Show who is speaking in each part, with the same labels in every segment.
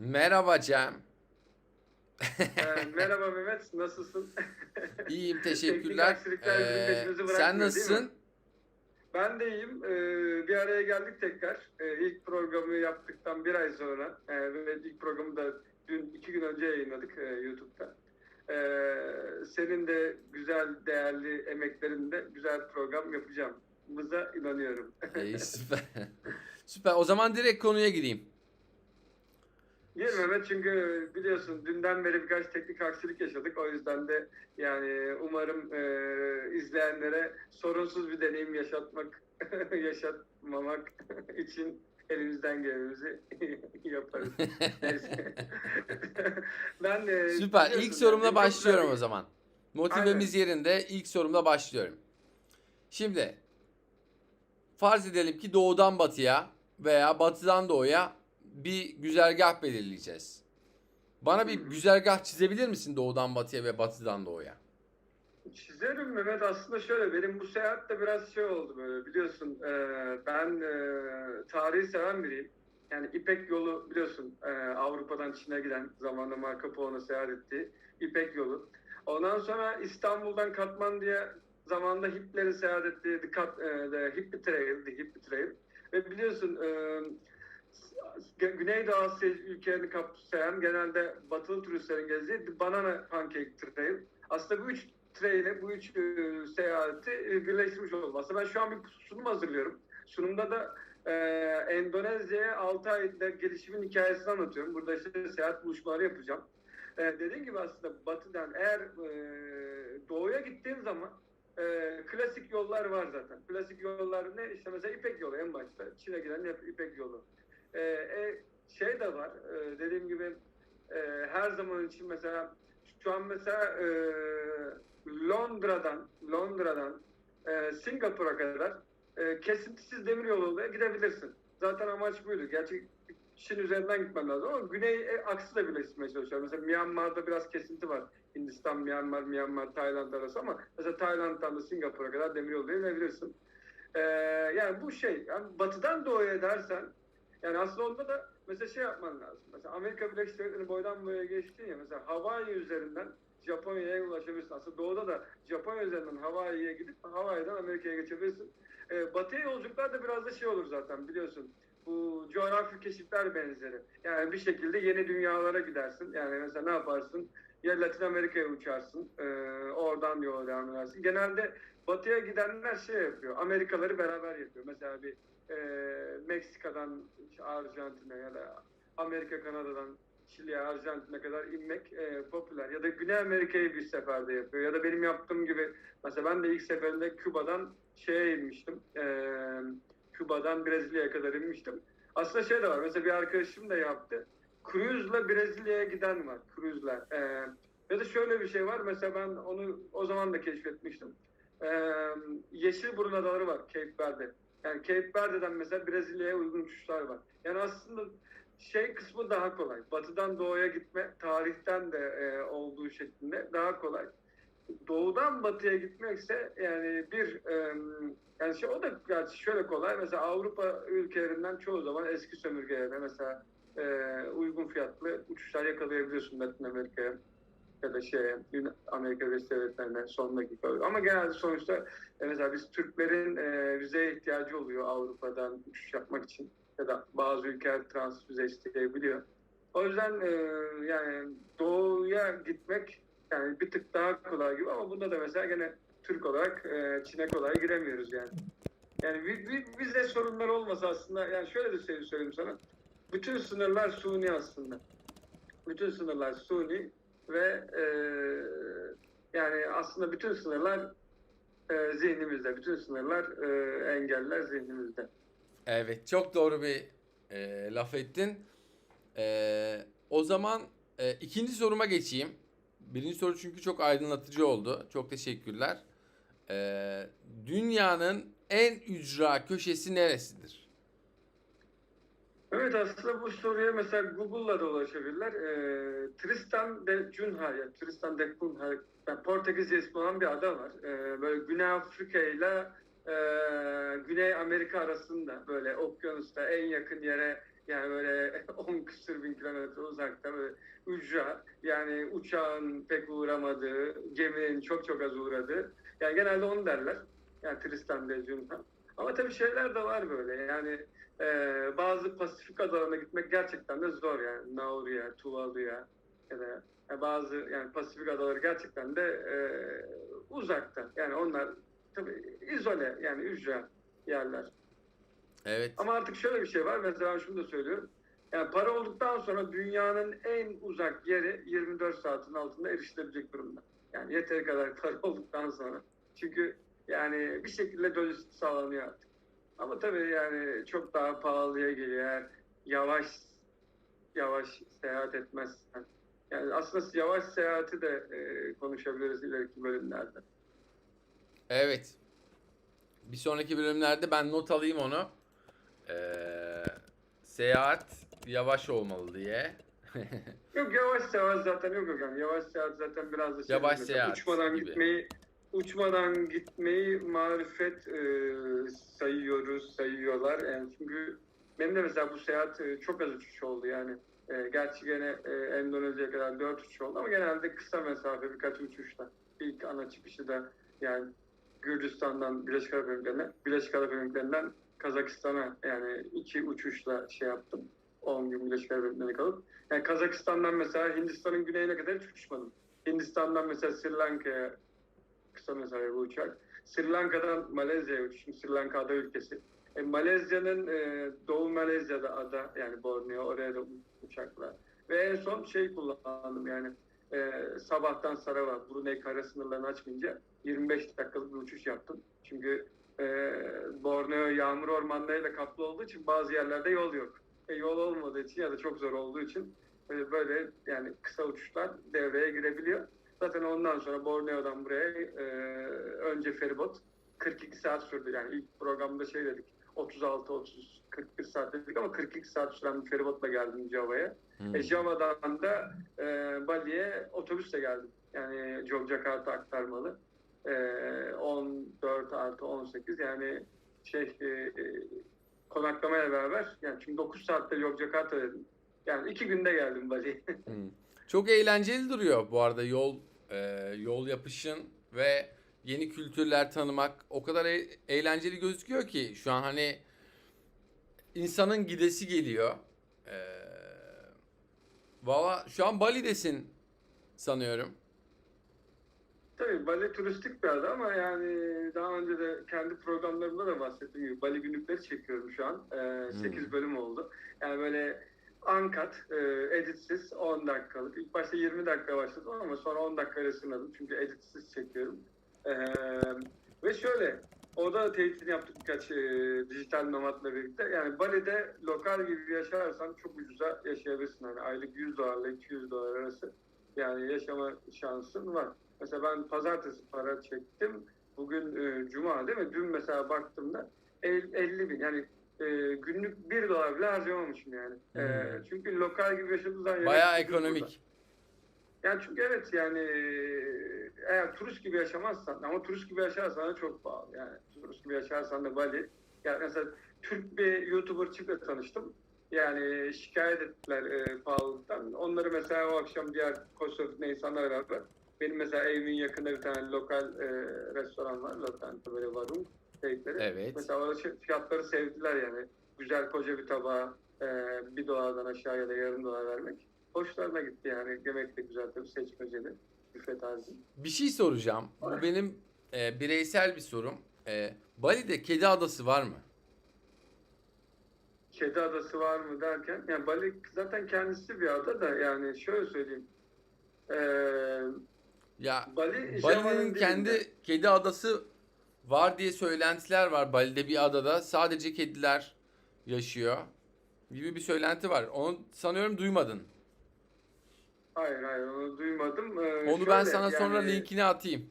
Speaker 1: Merhaba Cem.
Speaker 2: Ee, merhaba Mehmet, nasılsın?
Speaker 1: İyiyim
Speaker 2: Teknik
Speaker 1: teşekkürler.
Speaker 2: aksilikler bizim
Speaker 1: Ee,
Speaker 2: bırakmıyor,
Speaker 1: sen
Speaker 2: değil
Speaker 1: nasılsın?
Speaker 2: Ben de iyiyim. Ee, bir araya geldik tekrar. Ee, ilk programı yaptıktan bir ay sonra ee, ve ilk programı da dün iki gün önce yayınladık ee, YouTube'da. Ee, senin de güzel, değerli emeklerinle güzel program yapacağımıza inanıyorum.
Speaker 1: İyi, süper. süper. O zaman direkt konuya gireyim.
Speaker 2: Gir Mehmet çünkü biliyorsun dünden beri birkaç teknik aksilik yaşadık. O yüzden de yani umarım e, izleyenlere sorunsuz bir deneyim yaşatmak, yaşatmamak için elimizden gelenizi yaparız. Ben de
Speaker 1: Süper. İlk sorumla
Speaker 2: yani
Speaker 1: başlıyorum
Speaker 2: çok
Speaker 1: o zaman. Motivemiz yerinde. İlk sorumla başlıyorum. Şimdi farz edelim ki doğudan batıya veya batıdan doğuya bir güzergah belirleyeceğiz. Bana bir güzergah çizebilir misin doğudan batıya ve batıdan doğuya?
Speaker 2: Çizerim Mehmet aslında şöyle benim bu seyahat de biraz şey oldu böyle biliyorsun e, ben e, tarihi seven biriyim. Yani İpek yolu biliyorsun e, Avrupa'dan Çin'e giden zamanında Marco Polo'nun seyahat ettiği İpek yolu. Ondan sonra İstanbul'dan Katmandu'ya zamanında Hitler'in seyahat ettiği The, Kat, e, The Hippie Trail, The Hippie Trail. Ve biliyorsun e, Güneydoğu Asya ülkelerini kapsayan genelde batılı turistlerin gezdiği Banana Pancake Trail. Aslında bu üç trail'i, bu üç e, seyahati e, birleştirmiş oldum. Aslında ben şu an bir sunum hazırlıyorum. Sunumda da e, Endonezya'ya 6 ayda gelişimin hikayesini anlatıyorum. Burada işte seyahat buluşmaları yapacağım. E, dediğim gibi aslında batıdan eğer e, doğuya gittiğin zaman e, klasik yollar var zaten. Klasik yollar ne? İşte mesela İpek yolu en başta. Çin'e giden hep İpek yolu. E, e, şey de var. E, dediğim gibi e, her zaman için mesela şu an mesela e, Londra'dan Londra'dan e, Singapur'a kadar e, kesintisiz demir yoluyla gidebilirsin. Zaten amaç buydu. Gerçi Çin üzerinden gitmen lazım ama güney e, aksı da birleştirmeye çalışıyor. Mesela Myanmar'da biraz kesinti var. Hindistan, Myanmar, Myanmar, Tayland arası ama mesela Tayland'dan da Singapur'a kadar demir yoluyla inebilirsin. E, yani bu şey, yani batıdan doğuya dersen yani aslında onda da mesela şey yapman lazım. Mesela Amerika Birleşik Devletleri boydan boya geçtin ya mesela Hawaii üzerinden Japonya'ya ulaşabilirsin. Aslında doğuda da Japonya üzerinden Hawaii'ye gidip Hawaii'den Amerika'ya geçebilirsin. Ee, batıya yolculuklar da biraz da şey olur zaten biliyorsun. Bu coğrafi keşifler benzeri. Yani bir şekilde yeni dünyalara gidersin. Yani mesela ne yaparsın? Ya Latin Amerika'ya uçarsın. E, oradan yola devam edersin. Genelde batıya gidenler şey yapıyor. Amerikaları beraber yapıyor. Mesela bir e, Meksika'dan Arjantin'e ya da Amerika, Kanada'dan Şili'ye, Arjantin'e kadar inmek e, popüler. Ya da Güney Amerika'yı bir seferde yapıyor. Ya da benim yaptığım gibi mesela ben de ilk seferinde Küba'dan şeye inmiştim. E, Küba'dan Brezilya'ya kadar inmiştim. Aslında şey de var. Mesela bir arkadaşım da yaptı. Cruise'la Brezilya'ya giden var. Cruise'la. E, ya da şöyle bir şey var. Mesela ben onu o zaman da keşfetmiştim. E, Yeşilburun Adaları var Cape Verde. Yani Cape Verde'den mesela Brezilya'ya uygun uçuşlar var. Yani aslında şey kısmı daha kolay. Batıdan doğuya gitme tarihten de e, olduğu şeklinde daha kolay. Doğudan batıya gitmekse yani bir e, yani şey o da gerçi şöyle kolay. Mesela Avrupa ülkelerinden çoğu zaman eski sömürgelerine mesela e, uygun fiyatlı uçuşlar yakalayabiliyorsun Latin Amerika'ya ya da şey Amerika Birleşik Devletleri'ne son dakika. Ama genelde sonuçta e, mesela biz Türklerin e, vizeye ihtiyacı oluyor Avrupa'dan uçuş yapmak için ya da bazı ülkeler transit vize isteyebiliyor. O yüzden e, yani doğuya gitmek yani bir tık daha kolay gibi ama bunda da mesela gene Türk olarak e, Çin'e kolay giremiyoruz yani. Yani vi- vi- vize sorunlar olmasa aslında yani şöyle de şey söyleyeyim sana. Bütün sınırlar suni aslında. Bütün sınırlar suni ve e, yani aslında bütün sınırlar e, zihnimizde. Bütün sınırlar e, engeller zihnimizde.
Speaker 1: Evet çok doğru bir e, laf ettin. E, o zaman e, ikinci soruma geçeyim. Birinci soru çünkü çok aydınlatıcı oldu. Çok teşekkürler. E, dünyanın en ücra köşesi neresidir?
Speaker 2: Evet aslında bu soruya mesela Google'la da ulaşabilirler. Ee, Tristan de Cunha, yani Tristan de Cunha, yani Portekizce ismi olan bir ada var. Ee, böyle Güney Afrika ile e, Güney Amerika arasında böyle okyanusta en yakın yere Yani böyle 10 küsür bin kilometre uzakta böyle ücra yani uçağın pek uğramadığı, geminin çok çok az uğradığı. Yani genelde onu derler. Yani Tristan de Cunha. Ama tabii şeyler de var böyle yani e, bazı Pasifik adalarına gitmek gerçekten de zor yani. Nauru'ya, Tuvalu'ya ya da ya bazı yani Pasifik adaları gerçekten de e, uzakta. Yani onlar tabii izole yani ücra yerler.
Speaker 1: Evet.
Speaker 2: Ama artık şöyle bir şey var. Mesela şunu da söylüyorum. Yani para olduktan sonra dünyanın en uzak yeri 24 saatin altında erişilebilecek durumda. Yani yeteri kadar para olduktan sonra. Çünkü yani bir şekilde lojistik sağlanıyor artık. Ama tabii yani çok daha pahalıya geliyor. Eğer yavaş yavaş seyahat etmezsen. Yani aslında yavaş seyahati de e, konuşabiliriz ileriki bölümlerde.
Speaker 1: Evet. Bir sonraki bölümlerde ben not alayım onu. Ee, seyahat yavaş olmalı diye.
Speaker 2: Yok yavaş seyahat zaten yok hocam. Yavaş seyahat zaten biraz da şey
Speaker 1: Yavaş
Speaker 2: mesela
Speaker 1: seyahat
Speaker 2: uçmadan
Speaker 1: gibi.
Speaker 2: gitmeyi uçmadan gitmeyi marifet e, sayıyoruz, sayıyorlar. Yani çünkü benim de mesela bu seyahat e, çok az uçuş oldu yani. E, gerçi gene e, Endonezya'ya kadar 4 uçuş oldu ama genelde kısa mesafe birkaç uçuşta. İlk ana çıkışı da yani Gürcistan'dan Birleşik Arap Emirlikleri'ne, Birleşik Arap Emirlikleri'nden Kazakistan'a yani iki uçuşla şey yaptım. 10 gün Birleşik Arap Emirlikleri'ne kalıp. Yani Kazakistan'dan mesela Hindistan'ın güneyine kadar hiç uçmadım. Hindistan'dan mesela Sri Lanka'ya mesafe bu uçak. Sri Lanka'dan Malezya'ya uçtum. Sri Lanka ada ülkesi. E, Malezya'nın e, Doğu Malezya'da ada yani Borneo oraya da uçakla. Ve en son şey kullandım yani e, sabahtan Sarawak Brunei kara sınırlarını açmayınca 25 dakikalık bir uçuş yaptım. Çünkü e, Borneo yağmur ormanlarıyla kaplı olduğu için bazı yerlerde yol yok. E, yol olmadığı için ya da çok zor olduğu için e, böyle yani kısa uçuşlar devreye girebiliyor. Zaten ondan sonra Borneo'dan buraya e, önce feribot 42 saat sürdü. Yani ilk programda şey dedik 36 30 41 saat dedik ama 42 saat süren bir feribotla geldim Java'ya.
Speaker 1: Hmm.
Speaker 2: E, Java'dan da e, Bali'ye otobüsle geldim. Yani Yogyakarta aktarmalı. E, 14 artı 18 yani şey e, e, konaklamayla beraber yani çünkü 9 saatte Yogyakarta dedim. Yani iki günde geldim Bali'ye.
Speaker 1: Hmm. Çok eğlenceli duruyor bu arada yol e, yol yapışın ve yeni kültürler tanımak o kadar e- eğlenceli gözüküyor ki şu an hani insanın gidesi geliyor. E, Valla şu an Bali'desin sanıyorum.
Speaker 2: Tabii Bali turistik bir ada ama yani daha önce de kendi programlarımda da bahsettiğim gibi Bali günlükleri çekiyorum şu an. Ee, 8 bölüm oldu. Yani böyle uncut, e, editsiz 10 dakikalık. İlk başta 20 dakika başladım ama sonra 10 dakika sınırladım. Çünkü editsiz çekiyorum. Ee, ve şöyle, orada teyitini yaptık birkaç e, dijital nomadla birlikte. Yani Bali'de lokal gibi yaşarsan çok ucuza yaşayabilirsin. Hani aylık 100 dolarla 200 dolar arası yani yaşama şansın var. Mesela ben pazartesi para çektim. Bugün e, cuma değil mi? Dün mesela baktığımda el- 50 bin yani e, günlük 1 dolar bile harcamamışım yani. E,
Speaker 1: Hmm.
Speaker 2: çünkü lokal gibi yaşadığın zaman
Speaker 1: Bayağı
Speaker 2: ucuz burada.
Speaker 1: ekonomik.
Speaker 2: Yani çünkü evet yani e, eğer turist gibi yaşamazsan ama turist gibi yaşarsan da çok pahalı. Yani turist gibi yaşarsan da Bali. Yani mesela Türk bir YouTuber çiftle tanıştım. Yani şikayet ettiler e, pahalılıktan. Onları mesela o akşam diğer Kosovalı insanlarla beraber benim mesela evimin yakında bir tane lokal e, restoran var. Lokanta böyle varum teyitleri.
Speaker 1: Evet.
Speaker 2: Mesela orada fiyatları sevdiler yani. Güzel koca bir tabağa e, bir dolardan aşağı ya da yarım dolar vermek. Hoşlarına gitti yani. Yemek de güzel tabii seçmeceli. Büfe tarzı.
Speaker 1: Bir şey soracağım. Bu benim e, bireysel bir sorum. E, Bali'de kedi adası var mı?
Speaker 2: Kedi adası var mı derken. Yani Bali zaten kendisi bir ada da yani şöyle söyleyeyim. E,
Speaker 1: Ya
Speaker 2: Bali
Speaker 1: Bali'nin kendi kedi adası var diye söylentiler var. Bali'de bir adada sadece kediler yaşıyor gibi bir söylenti var. Onu sanıyorum duymadın.
Speaker 2: Hayır hayır onu duymadım. E,
Speaker 1: Onu ben
Speaker 2: şöyle,
Speaker 1: sana sonra
Speaker 2: yani-
Speaker 1: linkini atayım.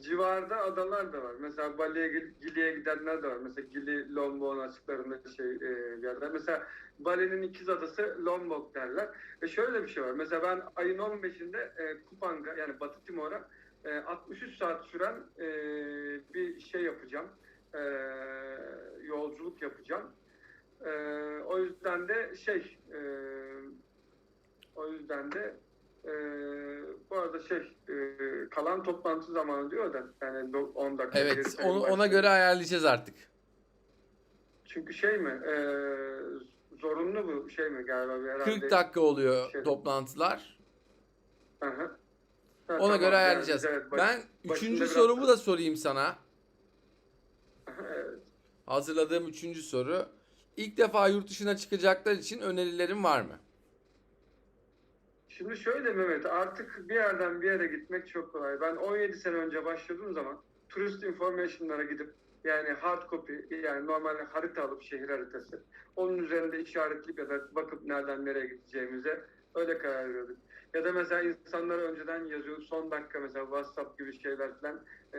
Speaker 2: civarda adalar da var. Mesela Bali'ye Gil- Gili'ye gidenler de var. Mesela Gili Lombok'un açıklarında şey e, yerler. Mesela Bali'nin ikiz adası Lombok derler. Ve şöyle bir şey var. Mesela ben ayın 15'inde e, Kupang'a yani Batı Timor'a e, 63 saat süren e, bir şey yapacağım. E, yolculuk yapacağım. Ee, o yüzden de şey e, o yüzden de e, bu arada şey e, kalan toplantı zamanı diyor da yani do- 10 dakika.
Speaker 1: Evet onu, ona göre ayarlayacağız artık.
Speaker 2: Çünkü şey mi e, zorunlu bu şey mi galiba bir herhalde.
Speaker 1: 40 dakika oluyor
Speaker 2: şey-
Speaker 1: toplantılar.
Speaker 2: Hı hı.
Speaker 1: Ona
Speaker 2: tamam,
Speaker 1: göre
Speaker 2: yani
Speaker 1: ayarlayacağız.
Speaker 2: evet, baş-
Speaker 1: Ben üçüncü
Speaker 2: biraz-
Speaker 1: sorumu da sorayım sana.
Speaker 2: evet.
Speaker 1: Hazırladığım üçüncü soru. İlk defa yurt dışına çıkacaklar için önerilerin var mı?
Speaker 2: Şimdi şöyle Mehmet artık bir yerden bir yere gitmek çok kolay. Ben 17 sene önce başladığım zaman turist information'lara gidip yani hard copy yani normal harita alıp şehir haritası onun üzerinde işaretleyip ya da bakıp nereden nereye gideceğimize öyle karar veriyorduk. Ya da mesela insanlara önceden yazıyor son dakika mesela WhatsApp gibi şeyler falan e,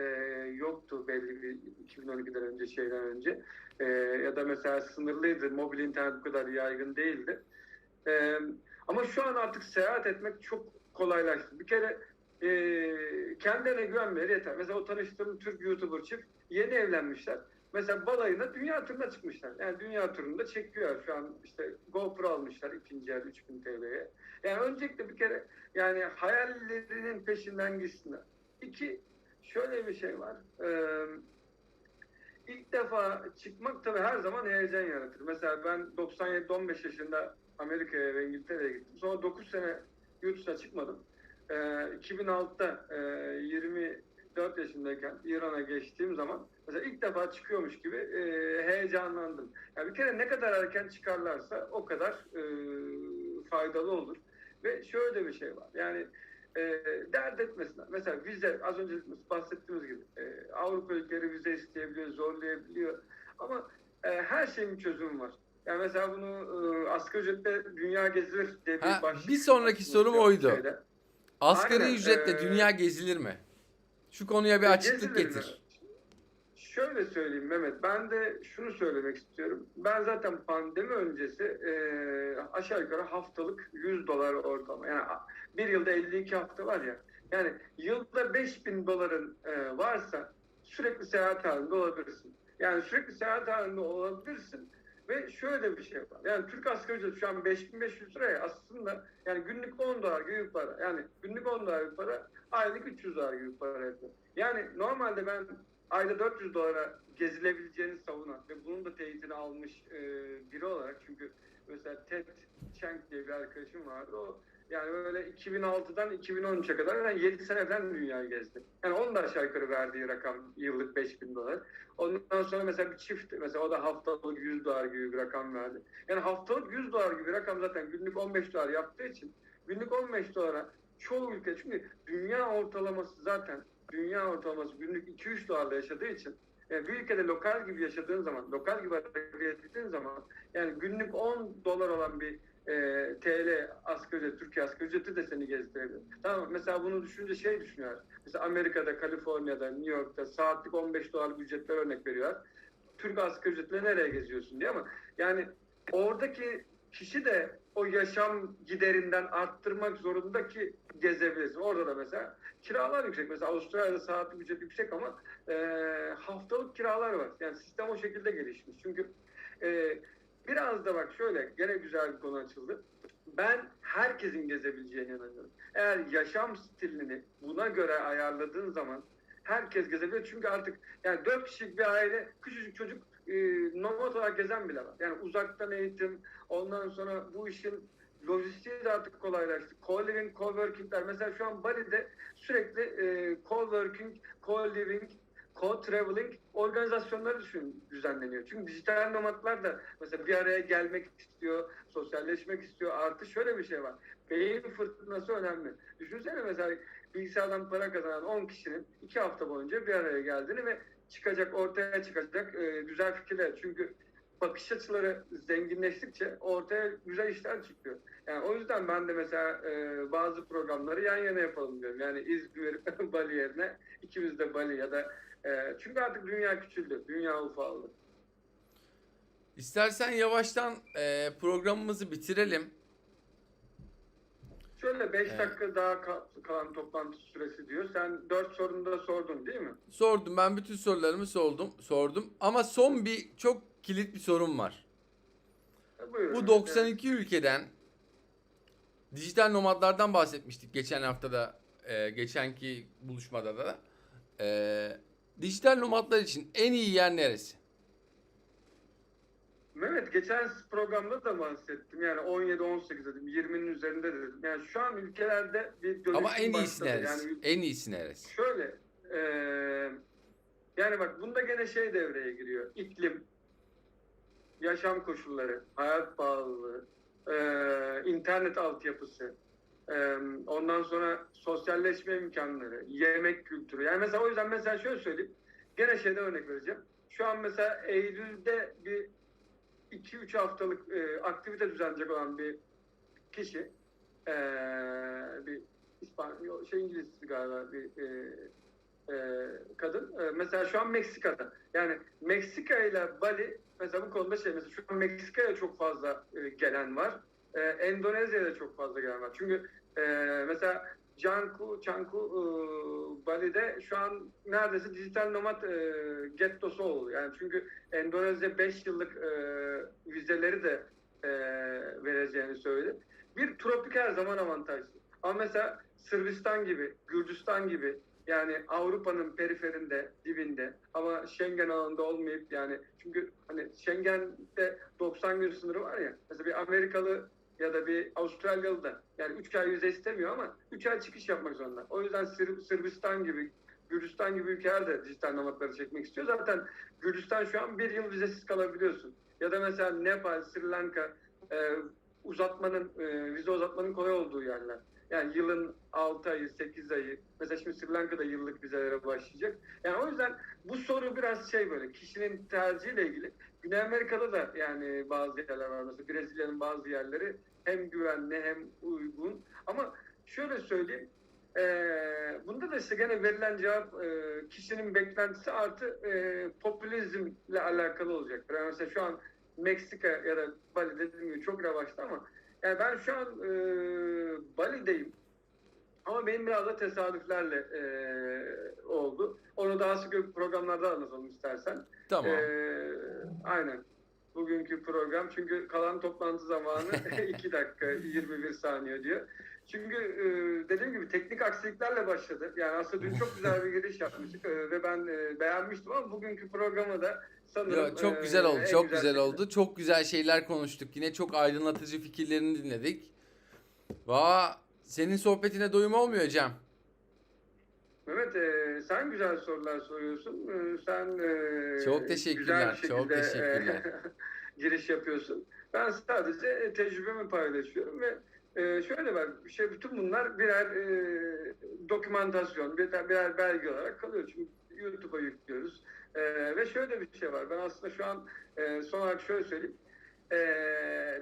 Speaker 2: yoktu belli bir 2012'den önce şeyden önce. E, ya da mesela sınırlıydı mobil internet bu kadar yaygın değildi. E, ama şu an artık seyahat etmek çok kolaylaştı. Bir kere e, kendilerine güvenmeleri yeter. Mesela o tanıştığım Türk YouTuber çift yeni evlenmişler. Mesela balayına dünya turuna çıkmışlar. Yani dünya turunda çekiyor şu an işte GoPro almışlar ikinci el 3000 TL'ye. Yani öncelikle bir kere yani hayallerinin peşinden gitsinler. İki, şöyle bir şey var. Ee, ilk defa çıkmak tabii her zaman heyecan yaratır. Mesela ben 97-15 yaşında Amerika'ya ve İngiltere'ye gittim. Sonra 9 sene yurt dışına çıkmadım. Ee, 2006'da e, 24 yaşındayken İran'a geçtiğim zaman mesela ilk defa çıkıyormuş gibi e, heyecanlandım. Yani bir kere ne kadar erken çıkarlarsa o kadar e, faydalı olur. Ve şöyle bir şey var. Yani e, dert etmesinler. Mesela vize az önce bahsettiğimiz gibi e, Avrupa ülkeleri vize isteyebiliyor, zorlayabiliyor. Ama e, her şeyin bir çözümü var. Yani mesela bunu e, asgari ücretle dünya gezilir diye bir
Speaker 1: Ha,
Speaker 2: başlık.
Speaker 1: bir sonraki sorum oydu.
Speaker 2: Şeyde.
Speaker 1: Asgari
Speaker 2: Aynen,
Speaker 1: ücretle
Speaker 2: ee,
Speaker 1: dünya gezilir mi? Şu konuya bir açıklık
Speaker 2: Gezilir mi?
Speaker 1: getir.
Speaker 2: Şöyle söyleyeyim Mehmet, ben de şunu söylemek istiyorum. Ben zaten pandemi öncesi e, aşağı yukarı haftalık 100 dolar ortalama. Yani bir yılda 52 hafta var ya. Yani yılda 5000 doların e, varsa sürekli seyahat halinde olabilirsin. Yani sürekli seyahat halinde olabilirsin. Ve şöyle bir şey var. Yani Türk asgari ücreti şu an 5500 liraya aslında yani günlük 10 dolar gibi para. Yani günlük 10 dolar bir para, aylık 300 dolar gibi para yapıyor. Yani normalde ben ayda 400 dolara gezilebileceğini savunan ve bunun da teyitini almış e, biri olarak çünkü mesela Ted Chiang diye bir arkadaşım vardı o yani böyle 2006'dan 2013'e kadar yani 7 sene falan dünyayı gezdi. Yani onun da aşağı yukarı verdiği rakam yıllık 5000 dolar. Ondan sonra mesela bir çift mesela o da haftalık 100 dolar gibi bir rakam verdi. Yani haftalık 100 dolar gibi bir rakam zaten günlük 15 dolar yaptığı için günlük 15 dolara çoğu ülke çünkü dünya ortalaması zaten dünya ortalaması günlük 2-3 dolarla yaşadığı için yani bir ülkede lokal gibi yaşadığın zaman, lokal gibi hareket ettiğin zaman yani günlük 10 dolar olan bir e, TL asgari ücret, Türkiye asgari ücreti de seni gezdirebilir. Tamam mesela bunu düşününce şey düşünüyorlar. Mesela Amerika'da, Kaliforniya'da, New York'ta saatlik 15 dolarlık ücretler örnek veriyorlar. Türk asgari ücretle nereye geziyorsun diye ama yani oradaki kişi de o yaşam giderinden arttırmak zorunda ki gezebilirsin. Orada da mesela kiralar yüksek. Mesela Avustralya'da saatlik ücret yüksek ama e, haftalık kiralar var. Yani sistem o şekilde gelişmiş. Çünkü e, biraz da bak şöyle gene güzel bir konu açıldı. Ben herkesin gezebileceğine inanıyorum. Eğer yaşam stilini buna göre ayarladığın zaman herkes gezebilir. Çünkü artık yani dört kişilik bir aile küçücük çocuk e, nomad olarak gezen bile var. Yani uzaktan eğitim ondan sonra bu işin lojistiği de artık kolaylaştı. Co-living, co-working'ler. Mesela şu an Bali'de sürekli e, co-working, co-living, co-traveling organizasyonları düşün, düzenleniyor. Çünkü dijital nomadlar da mesela bir araya gelmek istiyor, sosyalleşmek istiyor. Artı şöyle bir şey var. Beyin fırtınası önemli. Düşünsene mesela bilgisayardan para kazanan 10 kişinin 2 hafta boyunca bir araya geldiğini ve çıkacak, ortaya çıkacak e, güzel fikirler. Çünkü bakış açıları zenginleştikçe ortaya güzel işler çıkıyor. Yani o yüzden ben de mesela e, bazı programları yan yana yapalım diyorum. Yani İzmir, Bali yerine ikimiz de Bali ya da e, çünkü artık dünya küçüldü, dünya ufaldı.
Speaker 1: İstersen yavaştan e, programımızı bitirelim.
Speaker 2: Şöyle 5
Speaker 1: Evet.
Speaker 2: dakika daha ka- kalan toplantı süresi diyor. Sen 4 sorunu da sordun değil mi?
Speaker 1: Sordum ben bütün sorularımı sordum, sordum ama son bir çok kilit bir sorum var.
Speaker 2: Buyurun.
Speaker 1: Bu 92 ülkeden dijital nomadlardan bahsetmiştik geçen haftada, e, geçenki buluşmada da. E, dijital nomadlar için en iyi yer neresi?
Speaker 2: Mehmet geçen programda da bahsettim. Yani 17-18 dedim. 20'nin üzerinde dedim. Yani şu an ülkelerde bir dönüşüm
Speaker 1: Ama en iyisi
Speaker 2: başladı.
Speaker 1: neresi?
Speaker 2: Yani
Speaker 1: En iyisi neresi?
Speaker 2: Şöyle, eee, yani bak bunda gene şey devreye giriyor. İklim, yaşam koşulları, hayat pahalılığı, eee, internet altyapısı, eee, ondan sonra sosyalleşme imkanları, yemek kültürü. Yani mesela o yüzden mesela şöyle söyleyeyim. Gene şeyden örnek vereceğim. Şu an mesela Eylül'de bir 2-3 haftalık eee, aktivite düzenleyecek olan bir kişi eee, bir İspanyol şey İngiliz galiba bir eee, eee, kadın. Eee, mesela şu an Meksika'da. Yani Meksika ile Bali mesela bu konuda şey mesela şu an Meksika'ya çok fazla eee, gelen var. Endonezya'da çok fazla gelen var. Çünkü mesela Canku, Canku Bali'de şu an neredeyse dijital nomad eee gettosu oldu. Yani çünkü Endonezya 5 yıllık vizeleri de vereceğini söyledi. Bir tropik her zaman avantajlı. Ama mesela Sırbistan gibi, Gürcistan gibi yani Avrupa'nın periferinde, dibinde ama Schengen alanında olmayıp yani çünkü hani Schengen'de 90 gün sınırı var ya. Mesela bir Amerikalı ya da bir Avustralyalı da yani 3 ay vize istemiyor ama 3 ay çıkış yapmak zorunda. O yüzden Sır- Sırbistan gibi, Gürcistan gibi ülkeler de dijital nomadları çekmek istiyor. Zaten Gürcistan şu an bir yıl vizesiz kalabiliyorsun. Ya da mesela Nepal, Sri Lanka e, uzatmanın, e, vize uzatmanın kolay olduğu yerler. Yani yılın 6 ayı, 8 ayı. Mesela şimdi Sri Lanka'da yıllık vizelere başlayacak. Yani o yüzden bu soru biraz şey böyle kişinin tercihiyle ilgili. Güney Amerika'da da yani bazı yerler var. Mesela Brezilya'nın bazı yerleri hem güvenli hem uygun. Ama şöyle söyleyeyim. eee, bunda da işte gene verilen cevap eee, kişinin beklentisi artı eee, popülizmle alakalı olacaktır. Yani mesela şu an Meksika ya da Bali dediğim gibi çok revaçta ama yani ben şu an eee Bali'deyim. Ama benim biraz da tesadüflerle eee, oldu. Onu daha sık programlarda anlatalım istersen.
Speaker 1: Tamam.
Speaker 2: Eee, aynen. Bugünkü program çünkü kalan toplantı zamanı 2 dakika 21 saniye diyor. Çünkü eee, dediğim gibi teknik aksiliklerle başladı. Yani aslında dün çok güzel bir giriş yapmıştık eee, ve ben eee, beğenmiştim ama bugünkü programı da sanırım
Speaker 1: Yo, çok
Speaker 2: eee,
Speaker 1: güzel oldu, çok güzel
Speaker 2: şekilde-
Speaker 1: oldu. Çok güzel şeyler konuştuk. Yine çok aydınlatıcı fikirlerini dinledik. Vaa, senin sohbetine doyum olmuyor Cem.
Speaker 2: Mehmet e, sen güzel sorular soruyorsun. E, sen e,
Speaker 1: Çok teşekkürler,
Speaker 2: güzel bir
Speaker 1: çok
Speaker 2: şekilde,
Speaker 1: teşekkürler.
Speaker 2: e, giriş yapıyorsun. Ben sadece e, tecrübemi paylaşıyorum ve e, şöyle bak şey bütün bunlar birer e, dokümantasyon, birer, birer belge olarak kalıyor. Çünkü YouTube'a yüklüyoruz. E, ve şöyle bir şey var. Ben aslında şu an e, son olarak şöyle söyleyeyim. E,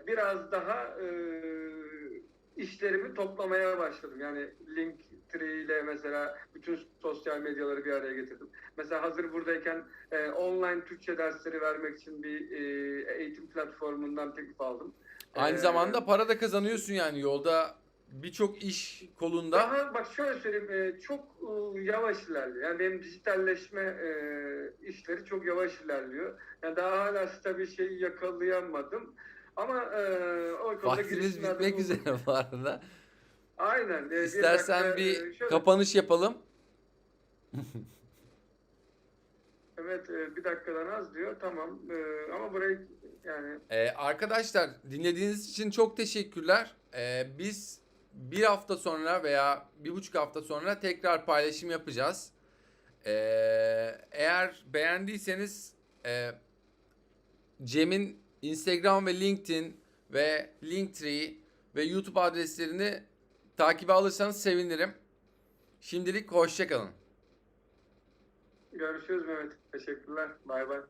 Speaker 2: biraz daha e, işlerimi toplamaya başladım. Yani Linktree ile mesela bütün sosyal medyaları bir araya getirdim. Mesela hazır buradayken e, online Türkçe dersleri vermek için bir e, eğitim platformundan teklif aldım.
Speaker 1: Aynı
Speaker 2: E,
Speaker 1: zamanda para da kazanıyorsun yani yolda birçok iş kolunda.
Speaker 2: Daha bak şöyle söyleyeyim e, çok e, yavaş ilerliyor. Yani benim dijitalleşme e, işleri çok yavaş ilerliyor. Yani daha hala stabil şeyi yakalayamadım. Ama e, o konuda girişimlerde
Speaker 1: bitmek
Speaker 2: bulundum.
Speaker 1: üzere bu arada.
Speaker 2: Aynen. e, bir
Speaker 1: İstersen
Speaker 2: dakika,
Speaker 1: bir
Speaker 2: şöyle-
Speaker 1: kapanış yapalım.
Speaker 2: Evet e, bir dakikadan az diyor. Tamam. E, ama burayı yani
Speaker 1: Ee, arkadaşlar dinlediğiniz için çok teşekkürler. Ee, biz bir hafta sonra veya bir buçuk hafta sonra tekrar paylaşım yapacağız. Ee, eğer beğendiyseniz e, Cem'in Instagram ve LinkedIn ve Linktree ve YouTube adreslerini takibe alırsanız sevinirim. Şimdilik hoşçakalın.
Speaker 2: Görüşürüz Mehmet. Teşekkürler. Bay bay.